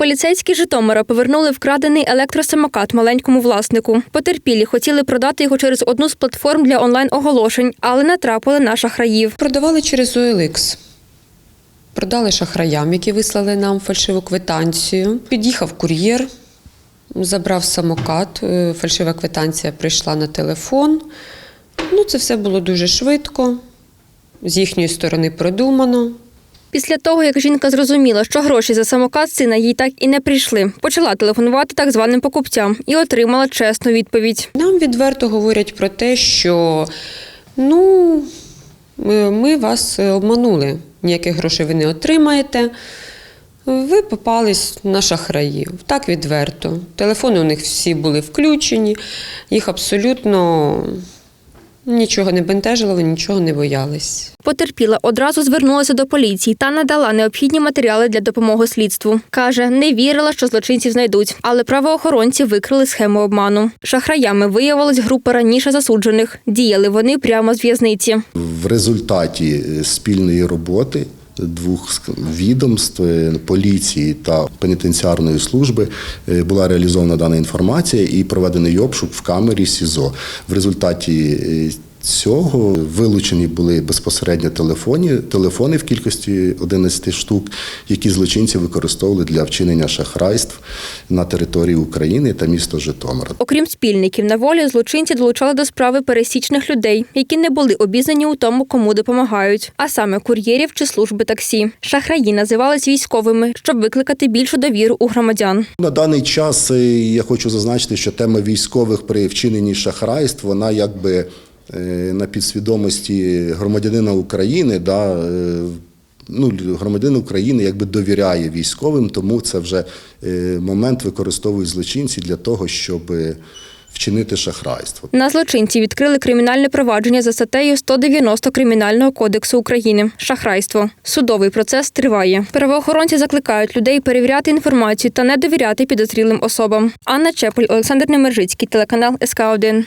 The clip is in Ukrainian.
Поліцейські Житомира повернули вкрадений електросамокат маленькому власнику. Потерпілі хотіли продати його через одну з платформ для онлайн-оголошень, але натрапили на шахраїв. Продавали через OLX. Продали шахраям, які вислали нам фальшиву квитанцію. Під'їхав кур'єр, забрав самокат, е, фальшива квитанція прийшла на телефон. Ну, це все було дуже швидко, з їхньої сторони продумано. Після того, як жінка зрозуміла, що гроші за самокат сина їй так і не прийшли, почала телефонувати так званим покупцям і отримала чесну відповідь. Нам відверто говорять про те, що ну, ми, вас обманули, ніяких грошей ви не отримаєте. Ви попались на шахраїв. Так відверто. Телефони у них всі були включені, їх абсолютно нічого не бентежило, нічого не боялись. Потерпіла одразу звернулася до поліції та надала необхідні матеріали для допомоги слідству. Каже, не вірила, що злочинців знайдуть, але правоохоронці викрили схему обману. Шахраями виявилась група раніше засуджених. Діяли вони прямо з в'язниці. В результаті е, спільної роботи двох відомств е, поліції та пенітенціарної служби е, була реалізована дана інформація і проведений обшук в камері СІЗО. В результаті е, Цього вилучені були безпосередньо телефони, телефони в кількості 11 штук, які злочинці використовували для вчинення шахрайств на території України та міста Житомира. Окрім спільників на волі, злочинці долучали до справи пересічних людей, які не були обізнані у тому, кому допомагають, а саме кур'єрів чи служби таксі. Шахраї називались військовими, щоб викликати більшу довіру у громадян. На даний час е, я хочу зазначити, що тема військових при вчиненні шахрайств, вона якби на підсвідомості громадянина України, да, е, ну, громадянин України якби довіряє військовим, тому це вже е, момент використовують злочинці для того, щоб е, вчинити шахрайство. На злочинці відкрили кримінальне провадження за статтею 190 Кримінального кодексу України шахрайство. Судовий процес триває. Правоохоронці закликають людей перевіряти інформацію та не довіряти підозрілим особам. Анна Чепель, Олександр Немержицький, телеканал СК 1